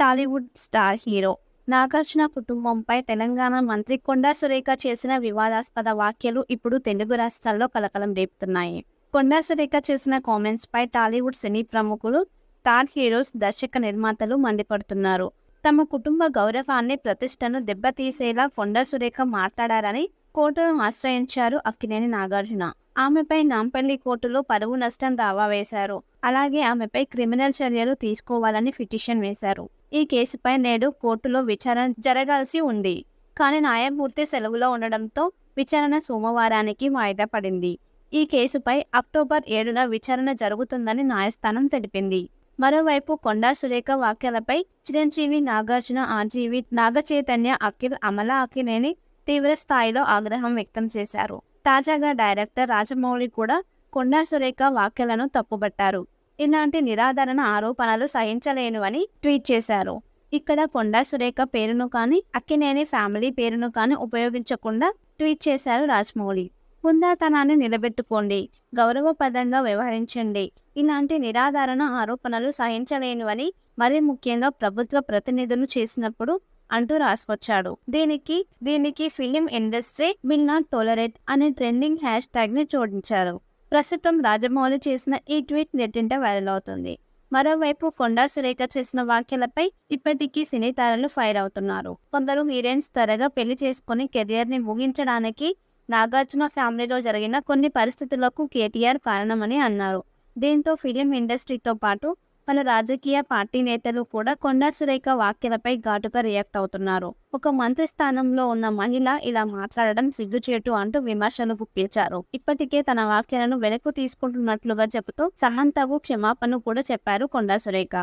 Tollywood star hero. Nagarjuna కుటుంబంపై తెలంగాణ మంత్రి కొండా సురేఖ చేసిన వివాదాస్పద వ్యాఖ్యలు ఇప్పుడు తెలుగు రాష్ట్రాల్లో కలకలం రేపుతున్నాయి. కొండా సురేఖ చేసిన కామెంట్స్ పై టాలీవుడ్ సినీ ప్రముఖులు స్టార్ హీరోస్ దర్శక నిర్మాతలు మండిపడుతున్నారు. తమ కుటుంబ గౌరవాన్ని ప్రతిష్టను దెబ్బతీసేలా కొండా సురేఖ మాట్లాడారని కోర్టును ఆశ్రయించారు అక్కినేని నాగార్జున. ఆమెపై నాంపల్లి కోర్టులో పరువు నష్టం దావా వేశారు. అలాగే ఆమెపై క్రిమినల్ చర్యలు తీసుకోవాలని పిటిషన్ వేశారు. ఈ కేసుపై నేడు కోర్టులో విచారణ జరగాల్సి ఉంది. కానీ న్యాయమూర్తి సెలవులో ఉండడంతో విచారణ సోమవారానికి వాయిదా పడింది. ఈ కేసుపై అక్టోబర్ ఏడున విచారణ జరుగుతుందని న్యాయస్థానం తెలిపింది. మరోవైపు కొండా సురేఖ వ్యాఖ్యలపై చిరంజీవి నాగార్జున ఆర్జీవి నాగచైతన్య అఖిల్ అమల అఖిలేని తీవ్ర స్థాయిలో ఆగ్రహం వ్యక్తం చేశారు. తాజాగా డైరెక్టర్ రాజమౌళి కూడా కొండా సురేఖ వ్యాఖ్యలను తప్పుబట్టారు. ఇలాంటి నిరాదరణ ఆరోపణలు సహించలేను అని ట్వీట్ చేశారు. ఇక్కడ కొండా సురేఖ పేరును కానీ అక్కినేని ఫ్యామిలీ పేరును కానీ ఉపయోగించకుండా ట్వీట్ చేశారు రాజమౌళి. హుందాతనాన్ని నిలబెట్టుకోండి గౌరవపదంగా వ్యవహరించండి. ఇలాంటి నిరాధారణ ఆరోపణలు సహించలేను అని మరీ ముఖ్యంగా ప్రభుత్వ ప్రతినిధులు చేసినప్పుడు అంటూ రాసుకొచ్చాడు దీనికి దీనికి film industry will not tolerate అనే ట్రెండింగ్ హ్యాష్ ట్యాగ్ని జోడించారు. ప్రస్తుతం రాజమౌళి చేసిన ఈ ట్వీట్ నెట్టింట వైరల్ అవుతుంది. మరోవైపు కొండా సురేఖ చేసిన వ్యాఖ్యలపై ఇప్పటికీ సినీ తారలు ఫైర్ అవుతున్నారు. కొందరు హీరోయిన్స్ త్వరగా పెళ్ళి చేసుకుని కెరియర్ని ముగించడానికి నాగార్జున ఫ్యామిలీలో జరిగిన కొన్ని పరిస్థితులకు కేటీఆర్ కారణమని అన్నారు. దీంతో ఫిలిం ఇండస్ట్రీతో పాటు పలు రాజకీయ పార్టీ నేతలు కూడా కొండా సురేఖ వ్యాఖ్యలపై ఘాటుగా రియాక్ట్ అవుతున్నారు. ఒక మంత్రి స్థానంలో ఉన్న మహిళ ఇలా మాట్లాడడం సిగ్గుచేటు అంటూ విమర్శలు గుప్పించారు. ఇప్పటికే తన వ్యాఖ్యలను వెనక్కు తీసుకుంటున్నట్లుగా చెబుతూ సమంతకు క్షమాపణ కూడా చెప్పారు Konda Surekha.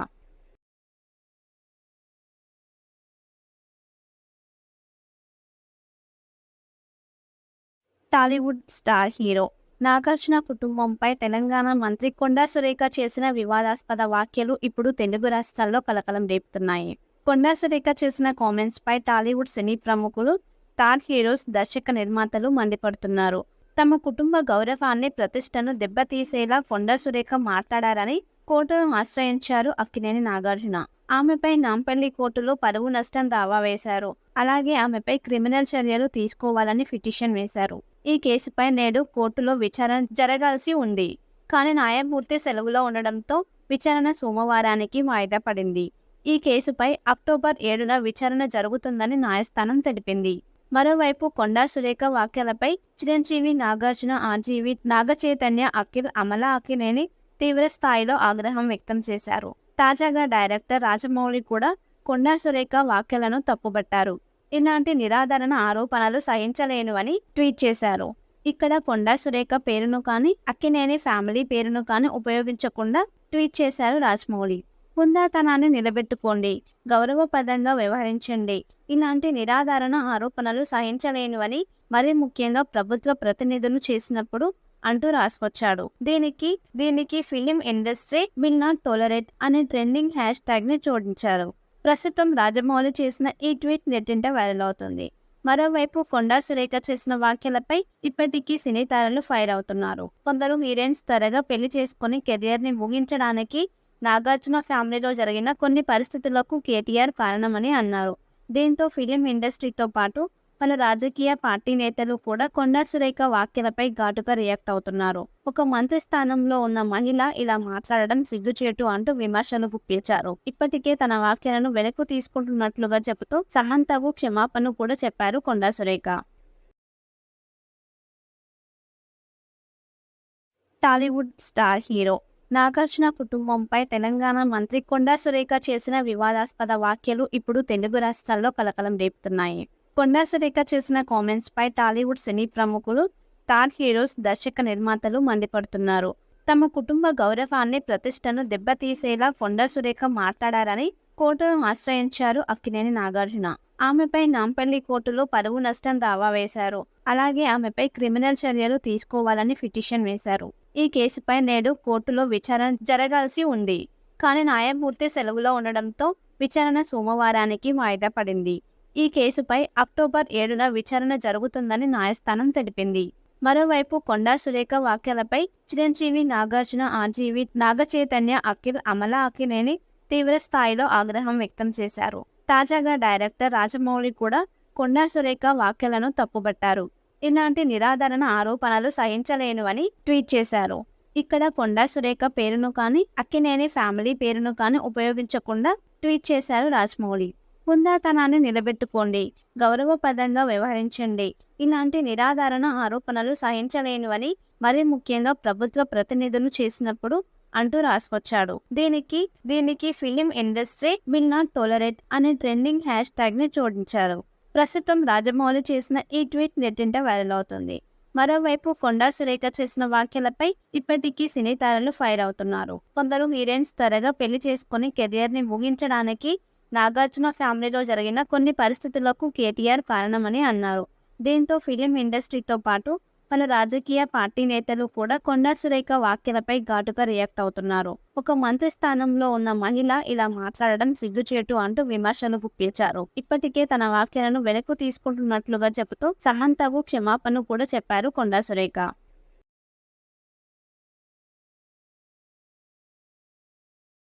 Tollywood star hero Nagarjuna కుటుంబంపై తెలంగాణ మంత్రి కొండా సురేఖ చేసిన వివాదాస్పద వ్యాఖ్యలు ఇప్పుడు తెలుగు రాష్ట్రాల్లో కలకలం రేపుతున్నాయి. కొండా సురేఖ చేసిన కామెంట్స్ పై టాలీవుడ్ సినీ ప్రముఖులు స్టార్ హీరోస్ దర్శక నిర్మాతలు మండిపడుతున్నారు. తమ కుటుంబ గౌరవాన్ని ప్రతిష్టను దెబ్బతీసేలా కొండా సురేఖ మాట్లాడారని కోర్టును ఆశ్రయించారు అక్కినేని నాగార్జున. ఆమెపై నాంపల్లి కోర్టులో పరువు నష్టం దావా వేశారు. అలాగే ఆమెపై క్రిమినల్ చర్యలు తీసుకోవాలని పిటిషన్ వేశారు. ఈ కేసుపై నేడు కోర్టులో విచారణ జరగాల్సి ఉంది. కానీ న్యాయమూర్తి సెలవులో ఉండడంతో విచారణ సోమవారానికి వాయిదా పడింది. ఈ కేసుపై అక్టోబర్ ఏడున విచారణ జరుగుతుందని న్యాయస్థానం తెలిపింది. మరోవైపు కొండా సురేఖ వ్యాఖ్యలపై చిరంజీవి నాగార్జున ఆర్జీవి నాగచైతన్య అఖిల్ అమల అఖిలేని తీవ్ర స్థాయిలో ఆగ్రహం వ్యక్తం చేశారు. తాజాగా డైరెక్టర్ రాజమౌళి కూడా కొండా సురేఖ వ్యాఖ్యలను తప్పుబట్టారు. ఇలాంటి నిరాదరణ ఆరోపణలు సహించలేను అని ట్వీట్ చేశారు. ఇక్కడ కొండా సురేఖ పేరును కానీ అక్కినేని ఫ్యామిలీ పేరును కానీ ఉపయోగించకుండా ట్వీట్ చేశారు రాజమౌళి. హుందాతనాన్ని నిలబెట్టుకోండి గౌరవపదంగా వ్యవహరించండి. ఇలాంటి నిరాదరణ ఆరోపణలు సహించలేను అని మరీ ముఖ్యంగా ప్రభుత్వ ప్రతినిధులు చేసినప్పుడు అంటూ రాసుకొచ్చాడు. దీనికి దీనికి film industry will not tolerate అనే ట్రెండింగ్ హ్యాష్ ట్యాగ్ని జోడించారు. ప్రస్తుతం రాజమౌళి చేసిన ఈ ట్వీట్ నెట్టింట వైరల్ అవుతుంది. మరోవైపు కొండా సురేఖ చేసిన వ్యాఖ్యలపై ఇప్పటికీ సినీ తారలు ఫైర్ అవుతున్నారు. కొందరు హీరోయిన్స్ త్వరగా పెళ్ళి చేసుకుని కెరియర్ని ముగించడానికి నాగార్జున ఫ్యామిలీలో జరిగిన కొన్ని పరిస్థితులకు కేటీఆర్ కారణమని అన్నారు. దీంతో ఫిలిం ఇండస్ట్రీతో పాటు పలు రాజకీయ పార్టీ నేతలు కూడా కొండా సురేఖ వ్యాఖ్యలపై ఘాటుగా రియాక్ట్ అవుతున్నారు. ఒక మంత్రి స్థానంలో ఉన్న మహిళ ఇలా మాట్లాడడం సిగ్గుచేటు అంటూ విమర్శలు గుప్పించారు. ఇప్పటికే తన వ్యాఖ్యలను వెనక్కు తీసుకుంటున్నట్లుగా చెబుతూ సమంతకు క్షమాపణ కూడా చెప్పారు Konda Surekha. Tollywood star hero Nagarjuna కుటుంబంపై తెలంగాణ మంత్రి కొండా సురేఖ చేసిన వివాదాస్పద వ్యాఖ్యలు ఇప్పుడు తెలుగు రాష్ట్రాల్లో కలకలం రేపుతున్నాయి. కొండా సురేఖ చేసిన కామెంట్స్ పై టాలీవుడ్ సినీ ప్రముఖులు స్టార్ హీరోస్ దర్శక నిర్మాతలు మండిపడుతున్నారు. తమ కుటుంబ గౌరవాన్ని ప్రతిష్టను దెబ్బతీసేలా కొండా సురేఖ మాట్లాడారని కోర్టును ఆశ్రయించారు అక్కినేని నాగార్జున. ఆమెపై నాంపల్లి కోర్టులో పరువు నష్టం దావా వేశారు. అలాగే ఆమెపై క్రిమినల్ చర్యలు తీసుకోవాలని పిటిషన్ వేశారు. ఈ కేసుపై నేడు కోర్టులో విచారణ జరగాల్సి ఉంది. కానీ న్యాయమూర్తి సెలవులో ఉండడంతో విచారణ సోమవారానికి వాయిదా పడింది. ఈ కేసుపై అక్టోబర్ ఏడున విచారణ జరుగుతుందని న్యాయస్థానం తెలిపింది. మరోవైపు కొండా సురేఖ వ్యాఖ్యలపై చిరంజీవి నాగార్జున ఆర్జీవి నాగచైతన్య అఖిల్ అమల అఖిలేని తీవ్ర స్థాయిలో ఆగ్రహం వ్యక్తం చేశారు. తాజాగా డైరెక్టర్ రాజమౌళి కూడా కొండా సురేఖ వ్యాఖ్యలను తప్పుబట్టారు. ఇలాంటి నిరాదరణ ఆరోపణలు సహించలేను అని ట్వీట్ చేశారు. ఇక్కడ కొండా సురేఖ పేరును కానీ అక్కినేని ఫ్యామిలీ పేరును కానీ ఉపయోగించకుండా ట్వీట్ చేశారు రాజమౌళి. హుందాతనాన్ని నిలబెట్టుకోండి. గౌరవపదంగా వ్యవహరించండి. ఇలాంటి నిరాధారణ ఆరోపణలు సహించలేనివని మరీ ముఖ్యంగా ప్రభుత్వ ప్రతినిధులు చేసినప్పుడు అంటూ రాసుకొచ్చాడు దీనికి దీనికి film industry will not tolerate అనే ట్రెండింగ్ హ్యాష్ ట్యాగ్ని జోడించారు. ప్రస్తుతం రాజమౌళి చేసిన ఈ ట్వీట్ నెట్టింట వైరల్ అవుతుంది. మరోవైపు కొండా సురేఖ చేసిన వ్యాఖ్యలపై ఇప్పటికీ సినీ తారలు ఫైర్ అవుతున్నారు. కొందరు హీరోయిన్స్ త్వరగా పెళ్ళి చేసుకుని కెరియర్ని ముగించడానికి నాగార్జున ఫ్యామిలీలో జరిగిన కొన్ని పరిస్థితులకు కేటీఆర్ కారణమని అన్నారు. దీంతో ఫిలిం ఇండస్ట్రీతో పాటు పలు రాజకీయ పార్టీ నేతలు కూడా కొండా సురేఖ వ్యాఖ్యలపై ఘాటుగా రియాక్ట్ అవుతున్నారు. ఒక మంత్రి స్థానంలో ఉన్న మహిళ ఇలా మాట్లాడడం సిగ్గుచేటు అంటూ విమర్శలు గుప్పించారు. ఇప్పటికే తన వ్యాఖ్యలను వెనక్కు తీసుకుంటున్నట్లుగా చెబుతూ సమంతకు క్షమాపణ కూడా చెప్పారు కొండా సురేఖ.